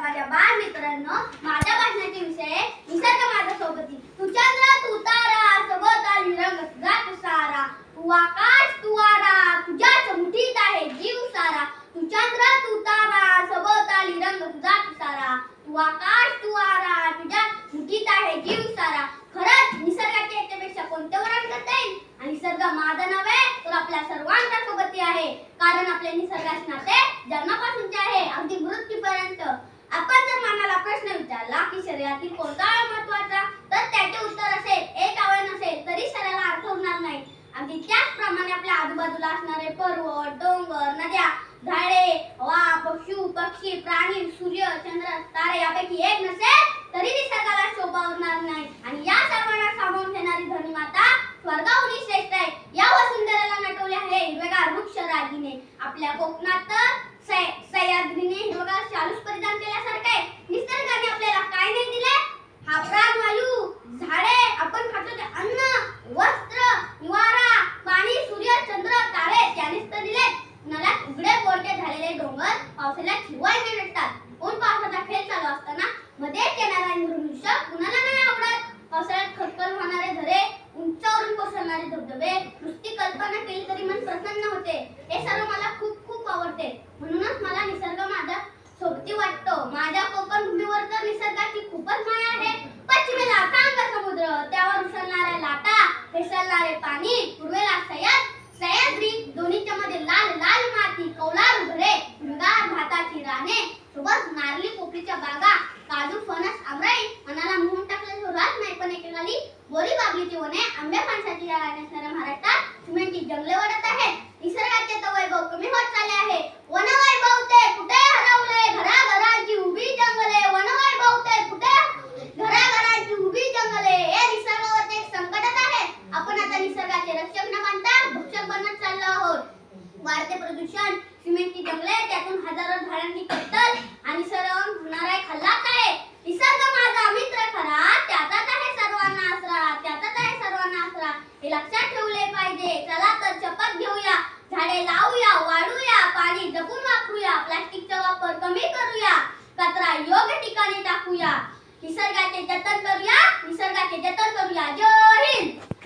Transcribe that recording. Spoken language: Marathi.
माझ्या बाळ मित्रांनो माझ्या भाषणाचे विषय निसर्ग माझ्या सोबती तू चंद्र तू तारा सभोवताली रंग तुझा तू सारा. तू आकाश तू आरा. तुझ्याच मुठीत आहे जीव सारा. तू चंद्र तू तारा सभोवताली रंग तुझा तू सारा. तू आकाश तू आरा. तुझ्या मुठीत आहे जीव सारा. खरंच निसर्गाच्या याच्यापेक्षा कोणते वर्णन करता येईल आणि निसर्ग माझा नव्हे तर आपल्या सर्वांच्या सोबती आहे. कारण आपल्या निसर्गाचे नाते जन्मापासूनचे आहे अगदी मृत्यूपर्यंत. आपण जर मनाला प्रश्न विचारला की शरीरातील कोणता अवयव महत्त्वाचा तर त्याचे उत्तर असेल एक अवयव नसेल तरी शरीराला अर्थ होणार नाही. अगदी त्याचप्रमाणे आपल्या आजूबाजूला असणारे पर्वत डोंगर नद्या झाडे हवा पशु पक्षी प्राणी सूर्य चंद्र तारे यापैकी एक नसेल तरी निसर्गाला शोभा होणार नाही. आणि या सर्वांना सामावून घेणारी धनी माता स्वर्गाहूनही श्रेष्ठ आहे. या वसुंधरेला नटवले आहे हिरवेगार वृक्ष रागीने आपल्या कोकणात तर सह्य- सह्याद्रीने हिरवेगार परिधान केल्यासारखं आहे. निसर्गाने आपल्याला काय नाही दिले हा प्राण वायू झाडे आपण खातो ते अन्न वस्त्र निवारा पाणी सूर्य चंद्र तारे त्यानेच तर दिले नद्यात उघडे बोलके झालेले डोंगर पावसाळ्यात हिरवाईने नटतात ऊन पावसाचा खेळ चालू असताना? मध्ये पाणी पूर्वेला सह्याद सह्याद्री दोन्हीच्या मध्ये लाल लाल माती कौलार घरे हिरगार भाताची राणे सोबत नारली पोपलीच्या बागा काजू फणस आमराई मनाला मोहून टाकल्याशिवाय हो राहत नाही पण एकेकाली बोरी बागलीची वने आंब्या माणसाची या असणाऱ्या महाराष्ट्रात सिमेंटची जंगले वाढत आहेत निसर्गाचे तर वैभव कमी होत चालले आहे वनवैभव ते कुठे हरवले घराघरांची उभी जंगले वनवैभव ते कुठे घराघरांची उभी जंगले हे निसर्गावर एक संकटच आहे आपण आता निसर्गाचे रक्षक न मानता भक्षक बनत चाललो आहोत. वाढते प्रदूषण सिमेंटची जंगले त्यातून हजारो झाडांची कत्तल आणि सर्व होणार आहे हल्लाच आहे. निसर्ग माझा मित्र खरा त्याचाच आहे सर्वांना आसरा त्याचाच आहे सर्वांना आसरा. हे लक्षात ठेवले पाहिजे. चला तर शपथ घेऊया झाडे लावूया वाढूया पाणी जपून वापरूया प्लास्टिकचा वापर कमी करूया कचरा योग्य ठिकाणी टाकूया. निसर्गाचे जतन करूया निसर्गाचे जतन करूया. जय हिंद!